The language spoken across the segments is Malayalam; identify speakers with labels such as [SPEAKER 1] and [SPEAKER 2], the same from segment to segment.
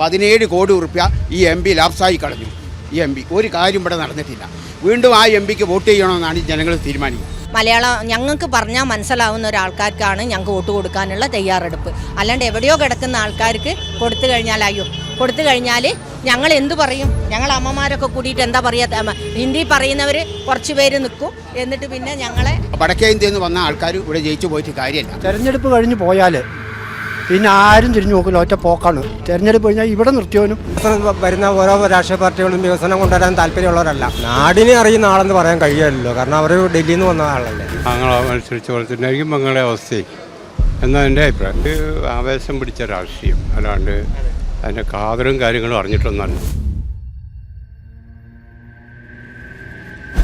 [SPEAKER 1] പതിനേഴ് കോടി ഉറുപ്പ്യ ഈ എം പി ലാപ്സായി കളഞ്ഞു. ഈ എം പി. ഒരു കാര്യം ഇവിടെ നടന്നിട്ടില്ല. വീണ്ടും ആ എം പിക്ക് വോട്ട് ചെയ്യണമെന്നാണ് ജനങ്ങൾ തീരുമാനിക്കുന്നത്.
[SPEAKER 2] മലയാളം ഞങ്ങൾക്ക് പറഞ്ഞാൽ മനസ്സിലാവുന്ന ഒരാൾക്കാർക്കാണ് ഞങ്ങൾക്ക് വോട്ട് കൊടുക്കാനുള്ള തയ്യാറെടുപ്പ്. അല്ലാണ്ട് എവിടെയോ കിടക്കുന്ന ആൾക്കാർക്ക് കൊടുത്തു കഴിഞ്ഞാൽ അയ്യോ കൊടുത്തു കഴിഞ്ഞാൽ ഞങ്ങൾ എന്തു പറയും? ഞങ്ങൾ അമ്മമാരൊക്കെ കൂടിയിട്ട് എന്താ പറയുക ഹിന്ദി പറയുന്നവർ കുറച്ച് പേര് നിൽക്കും. എന്നിട്ട് പിന്നെ ഞങ്ങളെ
[SPEAKER 1] വടക്കേ ഇന്ത്യയിൽ നിന്ന് വന്ന ആൾക്കാർ ഇവിടെ ജയിച്ചു പോയിട്ട് കാര്യമില്ല.
[SPEAKER 3] തെരഞ്ഞെടുപ്പ് കഴിഞ്ഞ് പോയാൽ പിന്നെ ആരും തിരിഞ്ഞു നോക്കില്ല ഒറ്റ പോക്കാണ്. തെരഞ്ഞെടുപ്പ് കഴിഞ്ഞാൽ ഇവിടെ നിർത്തിയവനും.
[SPEAKER 4] വരുന്ന ഓരോ രാഷ്ട്രീയ പാർട്ടികളും വികസനം കൊണ്ടുവരാൻ താല്പര്യമുള്ളവരല്ല. നാടിനെ അറിയുന്ന ആളെന്ന് പറയാൻ കഴിയില്ലല്ലോ കാരണം അവർ ഡൽഹിയിൽ നിന്ന് വന്ന ആളല്ലേ?
[SPEAKER 5] ഞങ്ങളെ മത്സരിച്ച ആയിരിക്കും ഞങ്ങളുടെ അവസ്ഥയും. എന്നാണ് എന്റെ അഭിപ്രായം? ആവേശം പിടിച്ച രാഷ്ട്രീയം. അല്ലാണ്ട് അതിന്റെ കാതലും കാര്യങ്ങളും അറിഞ്ഞിട്ടൊന്നല്ല.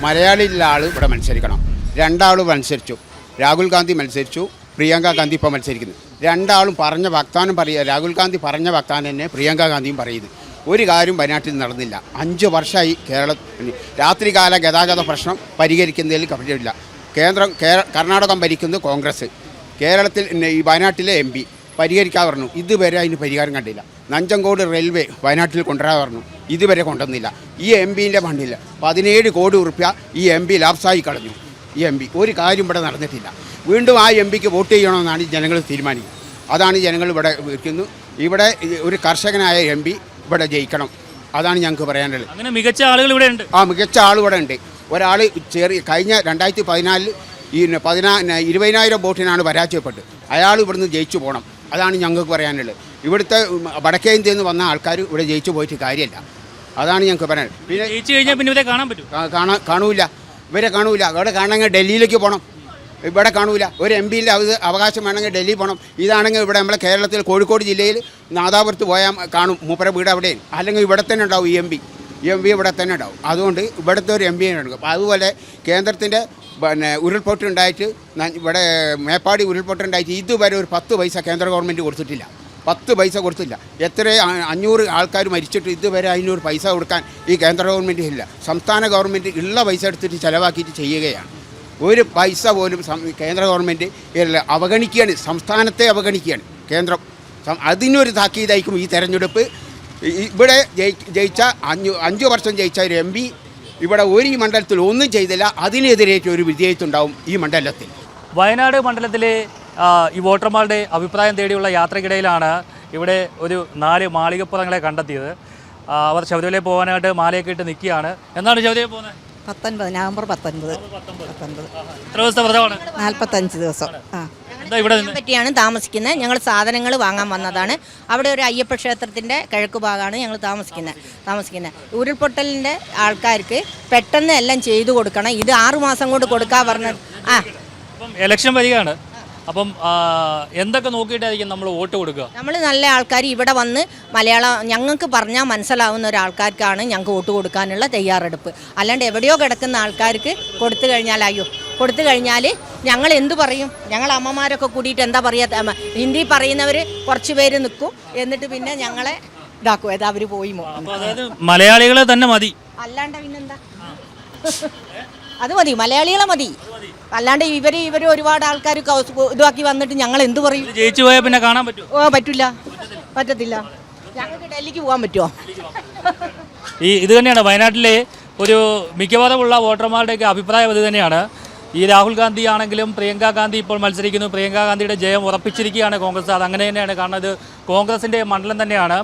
[SPEAKER 1] മലയാളിയിലുള്ള ആൾ ഇവിടെ മത്സരിക്കണം. രണ്ടാളും മത്സരിച്ചു. രാഹുൽ ഗാന്ധി മത്സരിച്ചു. പ്രിയങ്ക ഗാന്ധി ഇപ്പോൾ മത്സരിക്കുന്നത്. രണ്ടാളും പറഞ്ഞ വാഗ്ദാനം പറയുക രാഹുൽ ഗാന്ധി പറഞ്ഞ വാഗ്ദാനം തന്നെ പ്രിയങ്ക ഗാന്ധിയും പറയുന്നത് ഒരു കാര്യം വയനാട്ടിൽ നടന്നില്ല. അഞ്ച് വർഷമായി കേരള രാത്രികാല ഗതാഗത പ്രശ്നം പരിഹരിക്കുന്നതിൽ കവില്ല കേന്ദ്രം കർണാടകം ഭരിക്കുന്നത് കോൺഗ്രസ്. കേരളത്തിൽ ഈ വയനാട്ടിലെ എം പി പരിഹരിക്കാൻ പറഞ്ഞു ഇതുവരെ അതിന് പരിഹാരം കണ്ടില്ല. നഞ്ചങ്കോട് റെയിൽവേ വയനാട്ടിൽ കൊണ്ടുവരാൻ പറഞ്ഞു ഇതുവരെ കൊണ്ടുവന്നില്ല. ഈ എം പിന്റെ ഫണ്ടില്ല പതിനേഴ് കോടി ഉറുപ്പ്യ ഈ എം പി ലാപ്സായി കളഞ്ഞു. ഈ എം പി. ഒരു കാര്യം ഇവിടെ നടന്നിട്ടില്ല. വീണ്ടും ആ എം പിക്ക് വോട്ട് ചെയ്യണമെന്നാണ് ജനങ്ങൾ തീരുമാനിക്കുന്നത്. അതാണ് ജനങ്ങൾ ഇവിടെ വിൽക്കുന്നു ഇവിടെ ഒരു കർഷകനായ എം പി ഇവിടെ ജയിക്കണം. അതാണ് ഞങ്ങൾക്ക് പറയാനുള്ളത്.
[SPEAKER 6] അങ്ങനെ മികച്ച ആളുകൾ ഇവിടെ ഉണ്ട്.
[SPEAKER 1] ആ മികച്ച ആൾ ഇവിടെ ഉണ്ട്. ഒരാൾ ചെറിയ കഴിഞ്ഞ രണ്ടായിരത്തി പതിനാലിൽ ഈ പതിനാ ഇരുപതിനായിരം വോട്ടിനാണ് പരാജയപ്പെട്ട് അയാൾ ഇവിടുന്ന് ജയിച്ചു പോകണം. അതാണ് ഞങ്ങൾക്ക് പറയാനുള്ളത്. ഇവിടുത്തെ വടക്കേ ഇന്ത്യയിൽ നിന്ന് വന്ന ആൾക്കാർ ഇവിടെ ജയിച്ചു പോയിട്ട് കാര്യമല്ല. അതാണ് ഞങ്ങൾക്ക് പറയാനുള്ളത്. പിന്നെ
[SPEAKER 6] ജയിച്ചു കഴിഞ്ഞാൽ പിന്നെ ഇവരെ കാണാൻ പറ്റും
[SPEAKER 1] കാണാൻ കാണൂല. ഇവരെ കാണൂല. അവിടെ കാണണമെങ്കിൽ ഡൽഹിയിലേക്ക് പോകണം ഇവിടെ കാണൂല. ഒരു എം പിന്റെ അവകാശം വേണമെങ്കിൽ ഡൽഹി പോകണം ഇതാണെങ്കിൽ ഇവിടെ നമ്മളെ കേരളത്തിൽ കോഴിക്കോട് ജില്ലയിൽ നാദാപുരത്ത് പോയാൽ കാണും. മൂപ്പര വീട് അവിടെയും. അല്ലെങ്കിൽ ഇവിടെ തന്നെ ഉണ്ടാവും ഈ എം പി എം പി ഇവിടെ തന്നെ ഉണ്ടാവും. അതുകൊണ്ട് ഇവിടുത്തെ ഒരു എം പി എടുക്കും. അതുപോലെ കേന്ദ്രത്തിന്റെ പിന്നെ ഉരുൾപൊട്ടുണ്ടായിട്ട് ഇവിടെ മേപ്പാടി ഉരുൾപൊട്ടുണ്ടായിട്ട് ഇതുവരെ ഒരു പത്ത് പൈസ കേന്ദ്ര ഗവൺമെന്റ് കൊടുത്തിട്ടില്ല. പത്ത് പൈസ കൊടുത്തില്ല. എത്ര അഞ്ഞൂറ് ആൾക്കാർ മരിച്ചിട്ട് ഇതുവരെ അതിനൊരു പൈസ കൊടുക്കാൻ ഈ കേന്ദ്ര ഗവൺമെന്റ് ഇല്ല. സംസ്ഥാന ഗവൺമെന്റ് ഉള്ള പൈസ എടുത്തിട്ട് ചിലവാക്കിയിട്ട് ചെയ്യുകയാണ്. ഒരു പൈസ പോലും കേന്ദ്ര ഗവൺമെന്റ് അവഗണിക്കുകയാണ്. സംസ്ഥാനത്തെ അവഗണിക്കുകയാണ്. കേന്ദ്രം അതിനൊരു താക്കീതായിരിക്കും ഈ തെരഞ്ഞെടുപ്പ്. ഇവിടെ ജയിച്ച അഞ്ചു അഞ്ച് വർഷം ജയിച്ച ഒരു എം പി ഇവിടെ ഒരു മണ്ഡലത്തിൽ ഒന്നും ചെയ്തില്ല. അതിനെതിരേറ്റ് ഒരു വിജയത്തുണ്ടാവും ഈ മണ്ഡലത്തിൽ.
[SPEAKER 6] വയനാട് മണ്ഡലത്തിലെ ഈ വോട്ടർമാരുടെ അഭിപ്രായം തേടിയുള്ള യാത്രക്കിടയിലാണ് ഇവിടെ ഒരു നാല് മാളികപ്പുറങ്ങളെ കണ്ടെത്തിയത്. അവർ ശബരിമലയിൽ പോകാനായിട്ട് മാലയൊക്കെ ഇട്ട് നിൽക്കുകയാണ്. എന്നാണ് ശബരിമലയിൽ പോകുന്നത്?
[SPEAKER 7] പത്തൊൻപത് നവംബർ പത്തൊൻപത്. പത്തൊൻപത്.
[SPEAKER 6] എത്ര ദിവസത്തെ വ്രതമാണ്?
[SPEAKER 7] നാൽപ്പത്തഞ്ച് ദിവസം. ആ.
[SPEAKER 6] ഇവിടെ നിന്ന്?
[SPEAKER 2] പറ്റിയാണ് താമസിക്കുന്നത്. ഞങ്ങൾ സാധനങ്ങൾ വാങ്ങാൻ വന്നതാണ്. അവിടെ ഒരു അയ്യപ്പ ക്ഷേത്രത്തിന്റെ കിഴക്ക് ഭാഗമാണ് ഞങ്ങൾ താമസിക്കുന്നത്. താമസിക്കുന്നത്. ഉരുൾപൊട്ടലിന്റെ ആൾക്കാർക്ക് പെട്ടെന്ന് എല്ലാം ചെയ്തു കൊടുക്കണം. ഇത് ആറുമാസം കൊണ്ട് കൊടുക്കാൻ പറഞ്ഞ ആ.
[SPEAKER 6] ഇലക്ഷൻ വരികയാണ്. അപ്പം എന്തൊക്കെ നോക്കിയിട്ടായിരിക്കും നമ്മൾ വോട്ട് കൊടുക്കുക?
[SPEAKER 2] നമ്മൾ നല്ല ആൾക്കാർ ഇവിടെ വന്ന് മലയാളം ഞങ്ങൾക്ക് പറഞ്ഞാൽ മനസ്സിലാവുന്ന ഒരാൾക്കാർക്കാണ് ഞങ്ങൾക്ക് വോട്ട് കൊടുക്കാനുള്ള തയ്യാറെടുപ്പ്. അല്ലാണ്ട് എവിടെയോ കിടക്കുന്ന ആൾക്കാർക്ക് കൊടുത്തു കഴിഞ്ഞാൽ അയ്യോ കൊടുത്തു കഴിഞ്ഞാൽ ഞങ്ങൾ എന്തു പറയും? ഞങ്ങൾ അമ്മമാരൊക്കെ കൂടിയിട്ട് എന്താ പറയുക ഹിന്ദി പറയുന്നവർ കുറച്ച് പേര് നിൽക്കും. എന്നിട്ട് പിന്നെ ഞങ്ങളെ ഇതാക്കും. ഏതാ അവർ പോയി
[SPEAKER 6] അതായത് മലയാളികളെ തന്നെ മതി.
[SPEAKER 2] അല്ലാണ്ട് പിന്നെന്താ? അത് മതി മലയാളികളെ മതി. അല്ലാണ്ട് ഇവർ ഇവർ ഒരുപാട് ആൾക്കാർ ഇതാക്കി വന്നിട്ട് ഞങ്ങൾ എന്ത് പറയും?
[SPEAKER 6] ജയിച്ചു പോയാൽ പിന്നെ കാണാൻ പറ്റും?
[SPEAKER 2] ഓ പറ്റില്ല പറ്റത്തില്ല. ഞങ്ങൾക്ക് ഡൽഹിക്ക് പോകാൻ പറ്റുമോ
[SPEAKER 6] ഈ ഇത് തന്നെയാണ് വയനാട്ടിലെ ഒരു മിക്കവാറുമുള്ള വോട്ടർമാരുടെയൊക്കെ അഭിപ്രായം ഇത് തന്നെയാണ്. ഈ രാഹുൽ ഗാന്ധി ആണെങ്കിലും പ്രിയങ്ക ഗാന്ധി ഇപ്പോൾ മത്സരിക്കുന്നു. പ്രിയങ്ക ഗാന്ധിയുടെ ജയം ഉറപ്പിച്ചിരിക്കുകയാണ് കോൺഗ്രസ്. അത് അങ്ങനെ തന്നെയാണ് കാരണം ഇത് കോൺഗ്രസിന്റെ മണ്ഡലം തന്നെയാണ്.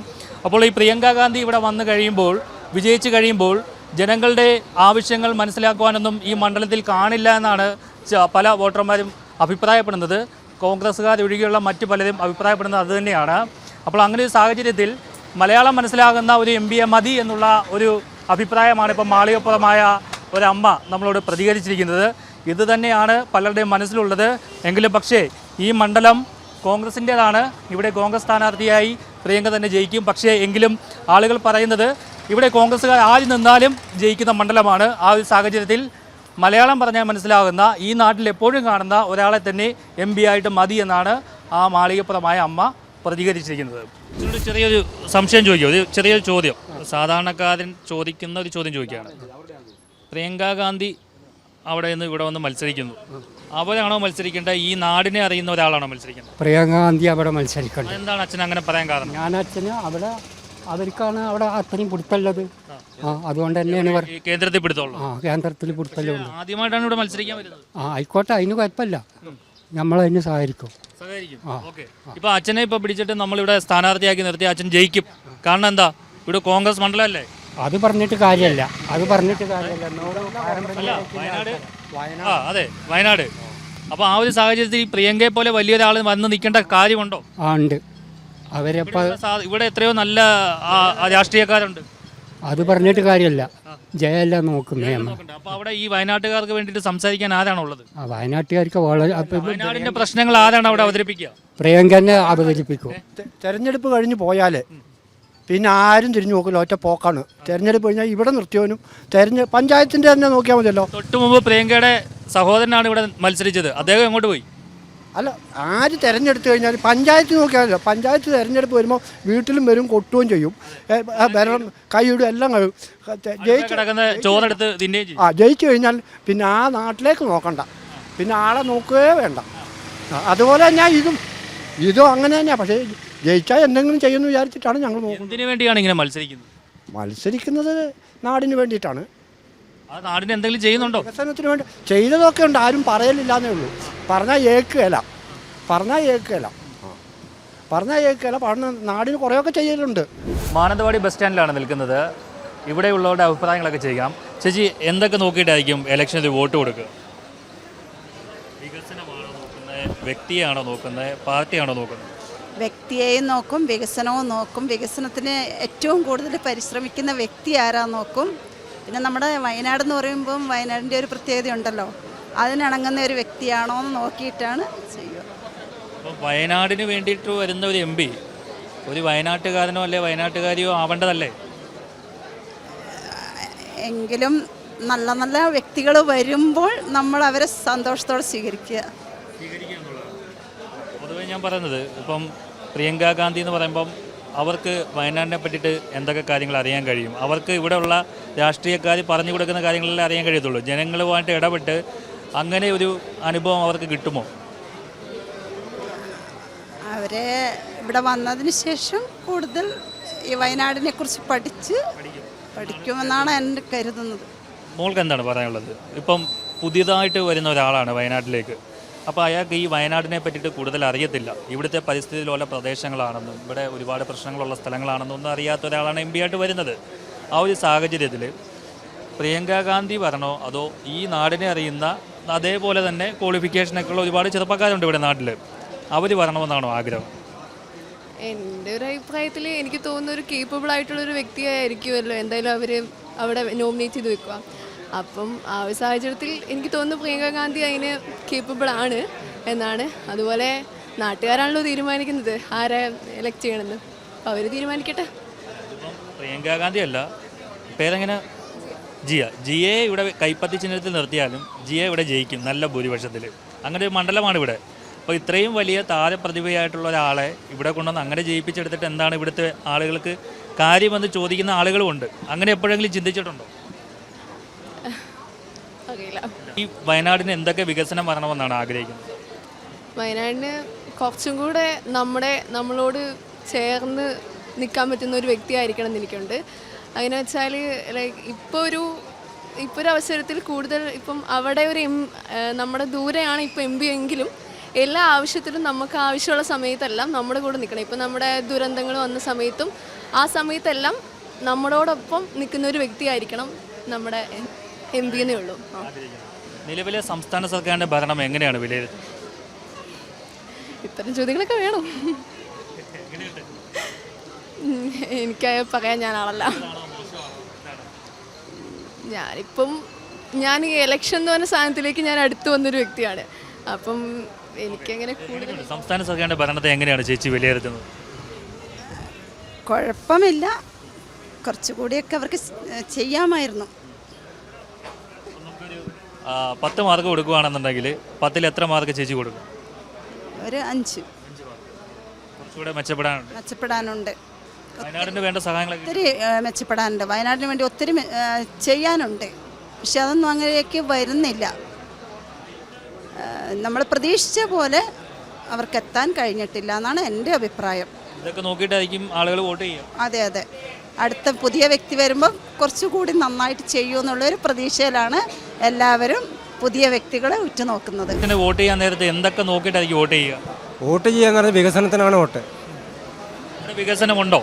[SPEAKER 6] അപ്പോൾ ഈ പ്രിയങ്ക ഗാന്ധി ഇവിടെ വന്നു കഴിയുമ്പോൾ വിജയിച്ചു കഴിയുമ്പോൾ ജനങ്ങളുടെ ആവശ്യങ്ങൾ മനസ്സിലാക്കുവാനൊന്നും ഈ മണ്ഡലത്തിൽ കാണില്ല എന്നാണ് പല വോട്ടർമാരും അഭിപ്രായപ്പെടുന്നത്. കോൺഗ്രസ്സുകാർ ഒഴികെയുള്ള മറ്റു പലരും അഭിപ്രായപ്പെടുന്നത് അതുതന്നെയാണ് അപ്പോൾ അങ്ങനെ ഒരു സാഹചര്യത്തിൽ മലയാളം മനസ്സിലാകുന്ന ഒരു എം എ മതി എന്നുള്ള ഒരു അഭിപ്രായമാണ് ഇപ്പം മാളികപ്പുറമായ ഒരമ്മ നമ്മളോട് പ്രതികരിച്ചിരിക്കുന്നത്. ഇത് തന്നെയാണ് പലരുടെയും മനസ്സിലുള്ളത്. എങ്കിലും പക്ഷേ ഈ മണ്ഡലം കോൺഗ്രസിന്റേതാണ് ഇവിടെ കോൺഗ്രസ് സ്ഥാനാർത്ഥിയായി പ്രിയങ്ക തന്നെ ജയിക്കും. പക്ഷേ എങ്കിലും ആളുകൾ പറയുന്നത് ഇവിടെ കോൺഗ്രസ്സുകാർ ആര് നിന്നാലും ജയിക്കുന്ന മണ്ഡലമാണ്. ആ ഒരു സാഹചര്യത്തിൽ മലയാളം പറഞ്ഞാൽ മനസ്സിലാകുന്ന ഈ നാട്ടിൽ എപ്പോഴും കാണുന്ന ഒരാളെ തന്നെ എം പി ആയിട്ട് മതി എന്നാണ് ആ മാളികപ്പുറമായ അമ്മ പ്രതികരിച്ചിരിക്കുന്നത്. ചെറിയൊരു സംശയം ചോദിക്കും. ഒരു ചെറിയൊരു ചോദ്യം. സാധാരണക്കാരൻ ചോദിക്കുന്ന ഒരു ചോദ്യം ചോദിക്കുകയാണ്. പ്രിയങ്ക ഗാന്ധി അവിടെ നിന്ന് ഇവിടെ വന്ന് മത്സരിക്കുന്നു. അവരാണോ മത്സരിക്കേണ്ടത്? ഈ നാടിനെ അറിയുന്ന ഒരാളാണോ മത്സരിക്കേണ്ടത്?
[SPEAKER 3] പ്രിയങ്ക ഗാന്ധി അവിടെ മത്സരിക്കുന്നത്
[SPEAKER 6] എന്താണ് അച്ഛൻ അങ്ങനെ പറയാൻ കാരണം?
[SPEAKER 3] ഞാൻ അച്ഛന് അവിടെ അവർക്കാണ് അവിടെ അത്രയും പിടുത്തുള്ളത് ആ. അതുകൊണ്ട് തന്നെയാണ് പറ
[SPEAKER 6] കേന്ദ്രത്തിൽ പിടുത്തമുള്ളൂ
[SPEAKER 3] ആ കേന്ദ്രത്തിൽ പിടുത്തലുണ്ട്
[SPEAKER 6] ആദ്യമായിട്ടാണ് ഇവിടെ മത്സരിക്കാൻ വരുന്നത്.
[SPEAKER 3] ആ ആയിക്കോട്ടെ അതിന് കുഴപ്പമില്ല. നമ്മളതിന് സഹായിക്കും
[SPEAKER 6] സഹകരിക്കും. ഓക്കെ. ഇപ്പൊ അച്ഛനെ ഇപ്പൊ പിടിച്ചിട്ട് നമ്മളിവിടെ സ്ഥാനാർത്ഥിയാക്കി നിർത്തി അച്ഛൻ ജയിക്കും. കാരണം എന്താ? ഇവിടെ കോൺഗ്രസ് മണ്ഡലമല്ലേ?
[SPEAKER 3] അത് പറഞ്ഞിട്ട് കാര്യമല്ല. അത് പറഞ്ഞിട്ട് കാര്യമല്ല. എന്നോട് പാരമ്പര്യം
[SPEAKER 6] വയനാട്. ആ അതെ വയനാട്. അപ്പൊ ആ ഒരു സാഹചര്യത്തിൽ ഈ പ്രിയങ്കയെ പോലെ വലിയൊരാൾ വന്ന് നിൽക്കേണ്ട കാര്യമുണ്ടോ?
[SPEAKER 3] ആ ഉണ്ട്. അവരെപ്പോൾ
[SPEAKER 6] ഇവിടെ എത്രയോ നല്ല രാഷ്ട്രീയക്കാരുണ്ട്.
[SPEAKER 3] അത് പറഞ്ഞിട്ട് കാര്യമല്ല. ജയല്ല നോക്കുന്നേ നമ്മൾ
[SPEAKER 6] അപ്പൊ അവിടെ ഈ വയനാട്ടുകാർക്ക് വേണ്ടിയിട്ട് സംസാരിക്കാൻ ആരാണുള്ളത്
[SPEAKER 3] ആ വയനാട്ടുകാർക്ക് വളരെ
[SPEAKER 6] വയനാടിന്റെ പ്രശ്നങ്ങൾ ആരാണ് അവിടെ അവതരിപ്പിക്കുക?
[SPEAKER 3] പ്രിയങ്കനെ അവതരിപ്പിക്കും. തെരഞ്ഞെടുപ്പ് കഴിഞ്ഞ് പോയാൽ പിന്നെ ആരും തിരിഞ്ഞു നോക്കില്ല ഒറ്റ പോക്കാണ്. തെരഞ്ഞെടുപ്പ് കഴിഞ്ഞാൽ ഇവിടെ നിർത്തിയവനും തെരഞ്ഞെ പഞ്ചായത്തിന്റെ തന്നെ നോക്കിയാൽ മതിയല്ലോ.
[SPEAKER 6] തൊട്ടു മുമ്പ് പ്രിയങ്കയുടെ സഹോദരനാണ് ഇവിടെ മത്സരിച്ചത്. അദ്ദേഹം എങ്ങോട്ട് പോയി?
[SPEAKER 3] അല്ല ആര് തിരഞ്ഞെടുത്ത് കഴിഞ്ഞാൽ പഞ്ചായത്ത് നോക്കിയാലോ പഞ്ചായത്ത് തിരഞ്ഞെടുപ്പ് വരുമ്പോൾ വീട്ടിലും വരും കൊട്ടുകയും ചെയ്യും. വിരളം കൈയിടും എല്ലാം കഴിയും ജയിച്ച് ആ ജയിച്ചു കഴിഞ്ഞാൽ പിന്നെ ആ നാട്ടിലേക്ക് നോക്കണ്ട. പിന്നെ ആളെ നോക്കുകയേ വേണ്ട. അതുപോലെ ഞാൻ ഇതും ഇതും അങ്ങനെ തന്നെയാണ് പക്ഷേ ജയിച്ചാൽ എന്തെങ്കിലും ചെയ്യുമെന്ന് വിചാരിച്ചിട്ടാണ് ഞങ്ങൾ നോക്കുന്നത്.
[SPEAKER 6] വേണ്ടിയാണ് ഇങ്ങനെ മത്സരിക്കുന്നത്?
[SPEAKER 3] മത്സരിക്കുന്നത് നാടിന് വേണ്ടിയിട്ടാണ്.
[SPEAKER 6] ആ നാടിന് എന്തെങ്കിലും ചെയ്യുന്നുണ്ടോ?
[SPEAKER 3] വികസനത്തിന് വേണ്ടി ചെയ്തതൊക്കെ ഉണ്ട്. ആരും പറയലില്ലാന്നേ ഉള്ളൂ. പറഞ്ഞാൽ ഏക്കുകയില്ല പറഞ്ഞാൽ ഏക്കുകയില്ല പറഞ്ഞാൽ ഏക്കുകയില്ല പറഞ്ഞ നാടിന് കുറേയൊക്കെ ചെയ്യലുണ്ട്.
[SPEAKER 6] മാനന്തവാടി ബസ് സ്റ്റാൻഡിലാണ് നിൽക്കുന്നത്. ഇവിടെയുള്ളവരുടെ അഭിപ്രായങ്ങളൊക്കെ ചെയ്യാം ചേച്ചി എന്തൊക്കെ നോക്കിയിട്ടായിരിക്കും ഇലക്ഷനിൽ വോട്ട് കൊടുക്കുക? വികസനമാണോ നോക്കുന്നത്? വ്യക്തിയാണോ നോക്കുന്നത്? പാർട്ടിയാണോ നോക്കുന്നത്?
[SPEAKER 7] വ്യക്തിയെയും നോക്കും വികസനവും നോക്കും. വികസനത്തിന് ഏറ്റവും കൂടുതൽ പരിശ്രമിക്കുന്ന വ്യക്തി ആരാ നോക്കും? പിന്നെ നമ്മുടെ വയനാട് എന്ന് പറയുമ്പം വയനാടിന്റെ ഒരു പ്രത്യേകത ഉണ്ടല്ലോ അതിനിണങ്ങുന്ന ഒരു വ്യക്തിയാണോ എന്ന് നോക്കിയിട്ടാണ് ചെയ്യുക.
[SPEAKER 6] അപ്പോൾ വയനാടിന് വേണ്ടിയിട്ട് വരുന്ന ഒരു എം പി ഒരു വയനാട്ടുകാരനോ അല്ലെ വയനാട്ടുകാരിയോ ആവേണ്ടതല്ലേ?
[SPEAKER 7] എങ്കിലും നല്ല നല്ല വ്യക്തികൾ വരുമ്പോൾ നമ്മൾ അവരെ സന്തോഷത്തോടെ സ്വീകരിക്കുക.
[SPEAKER 6] പൊതുവേ ഞാൻ പറയുന്നത് ഇപ്പം പ്രിയങ്ക ഗാന്ധി എന്ന് പറയുമ്പം അവർക്ക് വയനാടിനെ പറ്റിയിട്ട് എന്തൊക്കെ കാര്യങ്ങൾ അറിയാൻ കഴിയും? അവർക്ക് ഇവിടെയുള്ള രാഷ്ട്രീയക്കാർ പറഞ്ഞു കൊടുക്കുന്ന കാര്യങ്ങളെല്ലാം അറിയാൻ കഴിയത്തുള്ളൂ. ജനങ്ങളുമായിട്ട് ഇടപെട്ട് അങ്ങനെ ഒരു അനുഭവം അവർക്ക് കിട്ടുമോ?
[SPEAKER 7] അവരെ ഇവിടെ വന്നതിന് ശേഷം കൂടുതൽ ഈ വയനാടിനെ കുറിച്ച് പഠിച്ച് പഠിക്കുമെന്നാണ് എന്റെ കരുതുന്നത്.
[SPEAKER 6] മോൾക്ക് എന്താണ് പറയാനുള്ളത്? ഇപ്പം പുതിയതായിട്ട് വരുന്ന ഒരാളാണ് വയനാട്ടിലേക്ക്. അപ്പോൾ അയാൾക്ക് ഈ വയനാടിനെ പറ്റിയിട്ട് കൂടുതൽ അറിയത്തില്ല. ഇവിടുത്തെ പരിസ്ഥിതിയിലുള്ള പ്രദേശങ്ങളാണെന്നും ഇവിടെ ഒരുപാട് പ്രശ്നങ്ങളുള്ള സ്ഥലങ്ങളാണെന്നും ഒന്നും അറിയാത്ത ഒരാളാണ് എം ആയിട്ട് വരുന്നത്. ആ ഒരു സാഹചര്യത്തിൽ പ്രിയങ്ക ഗാന്ധി വരണോ? അതോ ഈ നാടിനെ അറിയുന്ന അതേപോലെ തന്നെ ക്വാളിഫിക്കേഷനൊക്കെ ഉള്ള ഒരുപാട് ചെറുപ്പക്കാരുണ്ട് ഇവിടെ നാട്ടിൽ അവർ വരണമെന്നാണോ ആഗ്രഹം?
[SPEAKER 8] എന്റെ ഒരു അഭിപ്രായത്തിൽ എനിക്ക് തോന്നുന്ന ഒരു കേപ്പബിൾ ആയിട്ടുള്ള ഒരു വ്യക്തിയായിരിക്കുമല്ലോ എന്തായാലും അവർ അവിടെ നോമിനേറ്റ് ചെയ്ത് വെക്കുക. അപ്പം ആ ഒരു സാഹചര്യത്തിൽ എനിക്ക് തോന്നുന്നു പ്രിയങ്ക ഗാന്ധി അതിന് കേപ്പബിൾ ആണ് എന്നാണ്. അതുപോലെ നാട്ടുകാരാണല്ലോ തീരുമാനിക്കുന്നത്. ആരെ എലക്ട് ചെയ്യണമെന്ന്. അപ്പോൾ അവർ തീരുമാനിക്കട്ടെ.
[SPEAKER 6] പ്രിയങ്ക ഗാന്ധി അല്ല പേരെങ്ങനെ? ജിയ. ജിയെ ഇവിടെ കൈപ്പത്തി ചിഹ്നത്തിൽ നിർത്തിയാലും ജിയ ഇവിടെ ജയിക്കും നല്ല ഭൂരിപക്ഷത്തിൽ അങ്ങനെ ഒരു മണ്ഡലമാണ് ഇവിടെ. അപ്പോൾ ഇത്രയും വലിയ താരപ്രതിഭയായിട്ടുള്ള ഒരാളെ ഇവിടെ കൊണ്ടുവന്ന് അങ്ങനെ ജയിപ്പിച്ചെടുത്തിട്ട് എന്താണ് ഇവിടുത്തെ ആളുകൾക്ക് കാര്യമെന്ന് ചോദിക്കുന്ന ആളുകളുമുണ്ട് അങ്ങനെ എപ്പോഴെങ്കിലും ചിന്തിച്ചിട്ടുണ്ടോ? ഈ വയനാടിന് എന്തൊക്കെ വികസനം വരണമെന്നാണ് ആഗ്രഹിക്കുന്നത്?
[SPEAKER 8] വയനാടിന് കുറച്ചും കൂടെ നമ്മുടെ നമ്മളോട് ചേർന്ന് നിൽക്കാൻ പറ്റുന്ന ഒരു വ്യക്തിയായിരിക്കണം എന്ന് എനിക്കുണ്ട്. അങ്ങനെ വെച്ചാൽ ലൈക്ക് ഇപ്പോൾ ഒരു ഇപ്പോൾ ഒരു അവസരത്തിൽ കൂടുതൽ ഇപ്പം അവിടെ ഒരു എം നമ്മുടെ ദൂരെയാണ് ഇപ്പോൾ എം പി എങ്കിലും എല്ലാ ആവശ്യത്തിലും നമുക്ക് ആവശ്യമുള്ള സമയത്തെല്ലാം നമ്മുടെ കൂടെ നിൽക്കണം. ഇപ്പം നമ്മുടെ ദുരന്തങ്ങൾ വന്ന സമയത്തും ആ സമയത്തെല്ലാം നമ്മളോടൊപ്പം നിൽക്കുന്ന ഒരു വ്യക്തിയായിരിക്കണം നമ്മുടെ എം പിന്നേ ഉള്ളൂ. ആ.
[SPEAKER 6] നിലവിലെ സംസ്ഥാന സർക്കാരിന്റെ ഭരണം എങ്ങനെയാണ് വിലയിരുത്തുന്നത്
[SPEAKER 8] ഇത്തരം ചോദ്യങ്ങളൊക്കെ വേണം. ഉം, എനിക്ക് പറയാൻ ഞാൻ ആളല്ല ഞാനിപ്പം ഞാൻ ഈ ഇലക്ഷൻ എന്ന് പറഞ്ഞ സാധനത്തിലേക്ക് ഞാൻ അടുത്ത് വന്നൊരു വ്യക്തിയാണ്. അപ്പം എനിക്കങ്ങനെ കൂടുതൽ
[SPEAKER 6] സംസ്ഥാന സർക്കാരിന്റെ ഭരണത്തെ എങ്ങനെയാണ് ചേച്ചി വിലയിരുത്തുന്നത്?
[SPEAKER 7] കുഴപ്പമില്ല. കുറച്ചുകൂടിയൊക്കെ അവർക്ക് സ്- ചെയ്യാമായിരുന്നു.
[SPEAKER 6] പത്ത് മാർക്ക് കൊടുക്കുകയാണെന്നുണ്ടെങ്കിൽ പത്തിൽ എത്ര മാർക്ക് ചേച്ചി കൊടുക്കും?
[SPEAKER 7] ഒരു അഞ്ച്.
[SPEAKER 6] കുറച്ചുകൂടെ മെച്ചപ്പെടാനുണ്ട്.
[SPEAKER 7] മെച്ചപ്പെടാനുണ്ട്.
[SPEAKER 6] വയനാടിന് വേണ്ട സഹായങ്ങളൊക്കെ
[SPEAKER 7] ഒത്തിരി മെച്ചപ്പെടാനുണ്ട്. വയനാടിന് വേണ്ടി ഒത്തിരി ചെയ്യാനുണ്ട്. പക്ഷെ അതൊന്നും അങ്ങനെയൊക്കെ വരുന്നില്ല. നമ്മൾ പ്രതീക്ഷിച്ച പോലെ അവർക്ക് എത്താൻ കഴിഞ്ഞിട്ടില്ല എന്നാണ് എന്റെ അഭിപ്രായം.
[SPEAKER 6] ഇതൊക്കെ നോക്കിയിട്ടായിരിക്കും ആളുകൾ വോട്ട് ചെയ്യും
[SPEAKER 7] അതെ അതെ. അടുത്ത പുതിയ വ്യക്തി വരുമ്പോൾ കുറച്ചുകൂടി നന്നായിട്ട് ചെയ്യൂ ചെയ്യുമെന്നുള്ളൊരു പ്രതീക്ഷയിലാണ് എല്ലാവരും പുതിയ വ്യക്തികളെ ഉറ്റുനോക്കുന്നത്.
[SPEAKER 6] ഇതിന് വോട്ട് ചെയ്യാൻ നേരത്തെ എന്തൊക്കെ നോക്കിയിട്ടായിരിക്കും വോട്ട് ചെയ്യുക?
[SPEAKER 4] വോട്ട് ചെയ്യാന്ന് പറഞ്ഞാൽ വികസനത്തിനാണ് വോട്ട്.
[SPEAKER 6] ഇവിടെ വികസനമുണ്ടോ?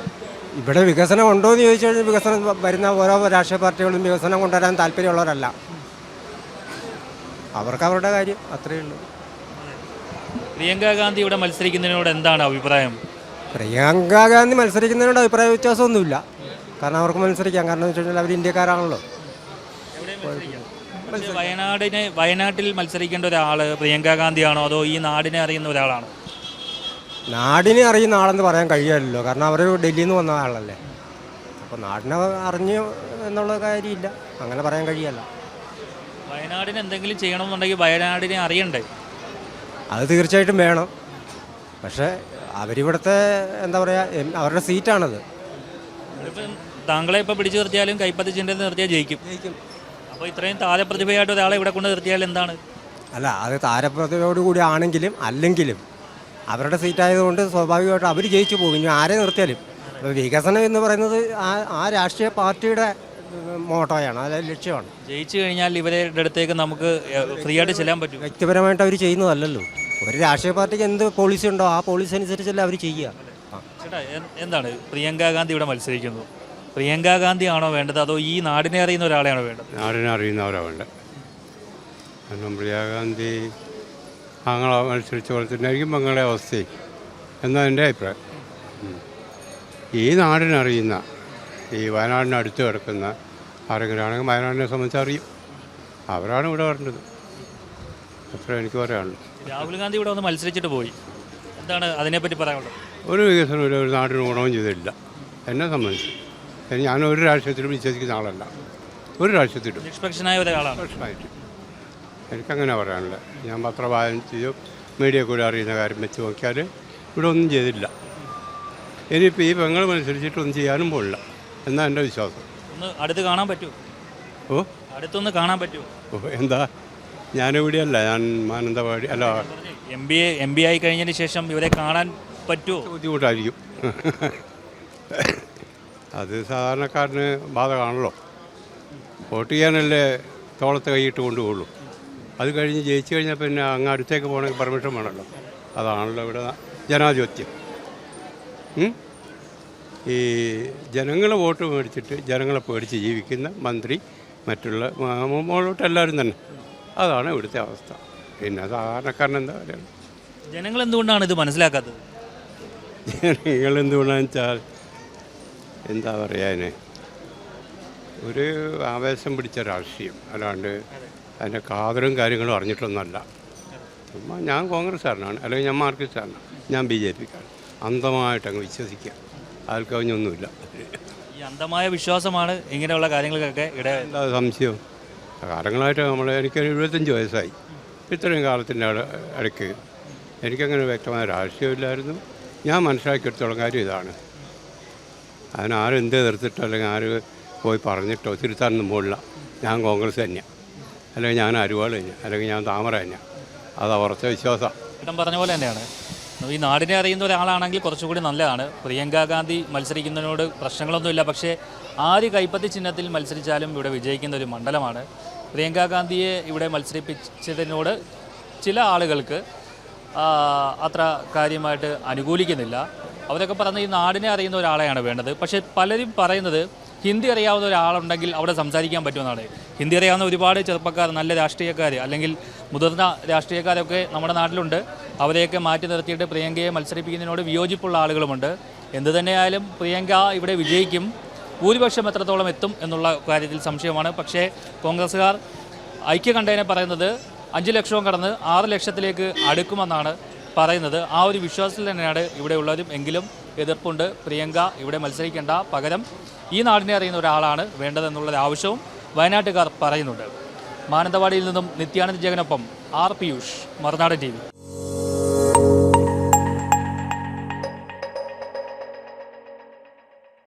[SPEAKER 4] ഇവിടെ വികസനം ഉണ്ടോ എന്ന് ചോദിച്ചു കഴിഞ്ഞാൽ വികസനം വരുന്ന ഓരോ രാഷ്ട്രീയ പാർട്ടികളും വികസനം കൊണ്ടുവരാൻ താല്പര്യമുള്ളവരല്ല. അവർക്ക് അവരുടെ കാര്യം അത്രയേ ഉള്ളൂ.
[SPEAKER 6] പ്രിയങ്ക ഗാന്ധി ഇവിടെ മത്സരിക്കുന്നതിനോട് എന്താണ് അഭിപ്രായം?
[SPEAKER 4] പ്രിയങ്ക ഗാന്ധി മത്സരിക്കുന്നതിനോട് അഭിപ്രായ വ്യത്യാസമൊന്നുമില്ല. കാരണം അവർക്ക് മത്സരിക്കാം. കാരണം എന്ന് വെച്ച് കഴിഞ്ഞാൽ അവർ ഇന്ത്യക്കാരാണല്ലോ
[SPEAKER 6] വയനാടിന് വയനാട്ടിൽ മത്സരിക്കേണ്ട ഒരാൾ പ്രിയങ്ക ഗാന്ധിയാണോ? അതോ ഈ നാടിനെ അറിയുന്ന ഒരാളാണോ?
[SPEAKER 4] നാടിനെ അറിയുന്ന ആളെന്ന് പറയാൻ കഴിയില്ലല്ലോ കാരണം അവർ ഡൽഹിയിൽ നിന്ന് വന്ന ആളല്ലേ. അപ്പോൾ നാടിനെ അറിഞ്ഞു എന്നുള്ള കാര്യമില്ല. അങ്ങനെ പറയാൻ കഴിയല്ല
[SPEAKER 6] വയനാടിന് എന്തെങ്കിലും ചെയ്യണമെന്നുണ്ടെങ്കിൽ വയനാടിനെ അറിയണ്ടേ?
[SPEAKER 4] അത് തീർച്ചയായിട്ടും വേണം. പക്ഷേ അവരിവിടുത്തെ എന്താ പറയുക അവരുടെ സീറ്റാണത്.
[SPEAKER 6] താങ്കളെ ഇപ്പോൾ പിടിച്ചു നിർത്തിയാലും കൈപ്പത്തി ചിന്ത നിർത്തിയാൽ ജയിക്കും. അപ്പോൾ ഇത്രയും താരപ്രതിഭയായിട്ട് ഒരാളെ ഇവിടെ കൊണ്ട് നിർത്തിയാൽ എന്താണ്?
[SPEAKER 4] അല്ല അത് താരപ്രതിഭയോട് കൂടി ആണെങ്കിലും അല്ലെങ്കിലും അവരുടെ സീറ്റായതുകൊണ്ട് സ്വാഭാവികമായിട്ട് അവർ ജയിച്ചു പോകും. ഇനി ആരെ നിർത്തിയാലും? വികസനം എന്ന് പറയുന്നത് ആ ആ രാഷ്ട്രീയ പാർട്ടിയുടെ മോട്ടോയാണ് അതായത് ലക്ഷ്യമാണ്.
[SPEAKER 6] ജയിച്ചു കഴിഞ്ഞാൽ ഇവരുടെ അടുത്തേക്ക് നമുക്ക് ഫ്രീ ആയിട്ട് ചെല്ലാൻ പറ്റും.
[SPEAKER 4] വ്യക്തിപരമായിട്ട് അവർ ചെയ്യുന്നതല്ലല്ലോ. ഒരു രാഷ്ട്രീയ പാർട്ടിക്ക് എന്ത് പോളിസി ഉണ്ടോ ആ പോളിസി അനുസരിച്ചല്ലേ അവർ ചെയ്യുക.
[SPEAKER 6] ചേട്ടാ എന്താണ്? പ്രിയങ്ക ഗാന്ധി ഇവിടെ മത്സരിക്കുന്നു. പ്രിയങ്ക ഗാന്ധി ആണോ വേണ്ടത്? അതോ ഈ നാടിനെ അറിയുന്ന ഒരാളെയാണോ വേണ്ടത്?
[SPEAKER 5] നാടിനെ അറിയുന്നവരാണ് വേണ്ടത്. കാരണം പ്രിയാഗാന്ധി ആങ്ങളെ മത്സരിച്ച പോലെ തന്നെ ആയിരിക്കും ബംഗാളെ അവസ്ഥയും. എന്നാണ് എന്റെ അഭിപ്രായം. ഈ നാടിനറിയുന്ന ഈ വയനാടിന് അടുത്ത് കിടക്കുന്ന ആരെങ്കിലും ആണെങ്കിൽ വയനാടിനെ സംബന്ധിച്ച് അറിയും. അവരാണ് ഇവിടെ വരേണ്ടത്. അത്ര എനിക്ക് പറയാനുള്ളത്
[SPEAKER 6] രാഹുൽ ഗാന്ധി ഇവിടെ വന്ന് മത്സരിച്ചിട്ട് പോയി. എന്താണ് അതിനെപ്പറ്റി പറയാനുള്ളത്?
[SPEAKER 5] ഒരു വികസനം ഒരു ഒരു നാടിന് ഗുണവും ചെയ്തിട്ടില്ല. എന്നെ സംബന്ധിച്ച്. ഞാൻ- ഒരു രാഷ്ട്രീയത്തിലും വിശ്വസിക്കുന്ന ആളല്ല. ഒരു രാഷ്ട്രീയത്തിലും.
[SPEAKER 6] നിഷ്പക്ഷനായ ഒരാളാണ്.
[SPEAKER 5] എനിക്കങ്ങനെ പറയാനുള്ളത് ഞാൻ പത്രവായനയും മീഡിയ കൂടെ അറിയുന്ന കാര്യം വെച്ച് നോക്കിയാൽ ഇവിടെ ഒന്നും ചെയ്തില്ല. ഇനിയിപ്പോൾ ഈ പെങ്ങൾ മത്സരിച്ചിട്ടൊന്നും ചെയ്യാനും പോലില്ല എന്നാണ് എന്റെ വിശ്വാസം?
[SPEAKER 6] ഒന്ന് അടുത്ത് കാണാൻ പറ്റുമോ
[SPEAKER 5] ഓ?
[SPEAKER 6] അടുത്തൊന്ന് കാണാൻ പറ്റുമോ
[SPEAKER 5] ഓ എന്താ? ഞാനിവിടെയല്ല ഞാൻ മാനന്തവാടി അല്ല.
[SPEAKER 6] M B A M B ആയി കഴിഞ്ഞതിന് ശേഷം ഇവരെ കാണാൻ പറ്റുമോ
[SPEAKER 5] ബുദ്ധിമുട്ടായിരിക്കും. അത് സാധാരണക്കാരന് ബാധകമാണല്ലോ. വോട്ട് ചെയ്യാനല്ലേ തോളത്ത് കൈയിട്ട് കൊണ്ടുപോകുള്ളൂ അത് കഴിഞ്ഞ് ജയിച്ചു കഴിഞ്ഞാൽ പിന്നെ അങ്ങ് അടുത്തേക്ക് പോകണമെങ്കിൽ പെർമിഷൻ വേണമല്ലോ. അതാണല്ലോ ഇവിടെ ജനാധിപത്യം? ഈ ജനങ്ങളെ വോട്ട് മേടിച്ചിട്ട് ജനങ്ങളെ പേടിച്ച് ജീവിക്കുന്ന മന്ത്രി മറ്റുള്ള മുകളിലോട്ട് എല്ലാവരും തന്നെ. അതാണ് ഇവിടുത്തെ അവസ്ഥ. പിന്നെ സാധാരണക്കാരൻ എന്താ പറയുക
[SPEAKER 6] ജനങ്ങൾ എന്തുകൊണ്ടാണ് ഇത് മനസ്സിലാക്കാത്തത്?
[SPEAKER 5] ജനങ്ങൾ എന്തുകൊണ്ടാണെന്ന് വെച്ചാൽ എന്താ പറയാന് ഒരു ആവേശം പിടിച്ച രാഷ്ട്രീയം. അല്ലാണ്ട് അതിന്റെ കാതലും കാര്യങ്ങളും അറിഞ്ഞിട്ടൊന്നുമല്ല. ചുമ്മാ ഞാൻ കോൺഗ്രസ്സുകാരനാണ്. അല്ലെങ്കിൽ ഞാൻ മാർക്സിസ്റ്റാണ്. ഞാൻ ബി ജെ പിക്കാരൻ അന്ധമായിട്ട് അങ്ങ് വിശ്വസിക്കുക. ആൽക്കവിഞ്ഞൊന്നുമില്ല കവിഞ്ഞൊന്നുമില്ല
[SPEAKER 6] ഈ അന്ധമായ വിശ്വാസമാണ് ഇങ്ങനെയുള്ള കാര്യങ്ങൾക്കൊക്കെ ഇട
[SPEAKER 5] എന്താ സംശയം? കാലങ്ങളായിട്ട് നമ്മൾ എനിക്ക് എഴുപത്തഞ്ച് വയസ്സായി. ഇത്രയും കാലത്തിന്റെ ഇട- ഇടയ്ക്ക് എനിക്കങ്ങനെ വ്യക്തമായ രാഷ്ട്രീയമില്ലായിരുന്നു. ഞാൻ മനസ്സിലാക്കിയെടുത്തോളം കാര്യം ഇതാണ്. അതിനാരും എന്ത് എതിർത്തിട്ടോ അല്ലെങ്കിൽ ആര് പോയി പറഞ്ഞിട്ടോ തിരുത്താനൊന്നും പോലില്ല ഞാൻ കോൺഗ്രസ് തന്നെയാണ് അല്ലെങ്കിൽ ഞാൻ അരുവാൾ തന്നെയാണ് അല്ലെങ്കിൽ ഞാൻ താമര തന്നെയാണ് അത് ഉറച്ച വിശ്വാസമാണ്
[SPEAKER 6] പറഞ്ഞ പോലെ തന്നെയാണ്. ഈ നാടിനെ അറിയുന്ന ഒരാളാണെങ്കിൽ കുറച്ചുകൂടി നല്ലതാണ്. പ്രിയങ്ക ഗാന്ധി മത്സരിക്കുന്നതിനോട് പ്രശ്നങ്ങളൊന്നുമില്ല പക്ഷേ ആര് കൈപ്പത്തി ചിഹ്നത്തിൽ മത്സരിച്ചാലും ഇവിടെ വിജയിക്കുന്ന ഒരു മണ്ഡലമാണ്. പ്രിയങ്ക ഗാന്ധിയെ ഇവിടെ മത്സരിപ്പിച്ചതിനോട് ചില ആളുകൾക്ക് അത്ര കാര്യമായിട്ട് അനുകൂലിക്കുന്നില്ല. അവരൊക്കെ പറയുന്നത് ഈ നാടിനെ അറിയുന്ന ഒരാളെയാണ് വേണ്ടത്. പക്ഷേ പലരും പറയുന്നത് ഹിന്ദി അറിയാവുന്ന ഒരാളുണ്ടെങ്കിൽ അവിടെ സംസാരിക്കാൻ പറ്റുമെന്നാണ്. ഹിന്ദി അറിയാവുന്ന ഒരുപാട് ചെറുപ്പക്കാർ നല്ല രാഷ്ട്രീയക്കാർ അല്ലെങ്കിൽ മുതിർന്ന രാഷ്ട്രീയക്കാരൊക്കെ നമ്മുടെ നാട്ടിലുണ്ട്. അവരെയൊക്കെ മാറ്റി നിർത്തിയിട്ട് പ്രിയങ്കയെ മത്സരിപ്പിക്കുന്നതിനോട് വിയോജിപ്പുള്ള ആളുകളുമുണ്ട്. എന്തു തന്നെയായാലും പ്രിയങ്ക ഇവിടെ വിജയിക്കും. ഭൂരിപക്ഷം എത്രത്തോളം എത്തും എന്നുള്ള കാര്യത്തിൽ സംശയമാണ്. പക്ഷേ കോൺഗ്രസ്സുകാർ ഐക്യകണ്ഠേനെ പറയുന്നത് അഞ്ച് ലക്ഷവും കടന്ന് ആറ് ലക്ഷത്തിലേക്ക് അടുക്കുമെന്നാണ് പറയുന്നത് ആ ഒരു വിശ്വാസത്തിൽ തന്നെയാണ് ഇവിടെ ഉള്ളവരും എങ്കിലും എതിർപ്പുണ്ട്. പ്രിയങ്ക ഇവിടെ മത്സരിക്കേണ്ട. പകരം ഈ നാടിനെ അറിയുന്ന ഒരാളാണ് വേണ്ടതെന്നുള്ള ആവശ്യവും വയനാട്ടുകാർ പറയുന്നുണ്ട്. മാനന്തവാടിയിൽ നിന്നും നിത്യാനന്ദ ജഗനൊപ്പം ആർ പിയൂഷ് മറുനാടൻ ടി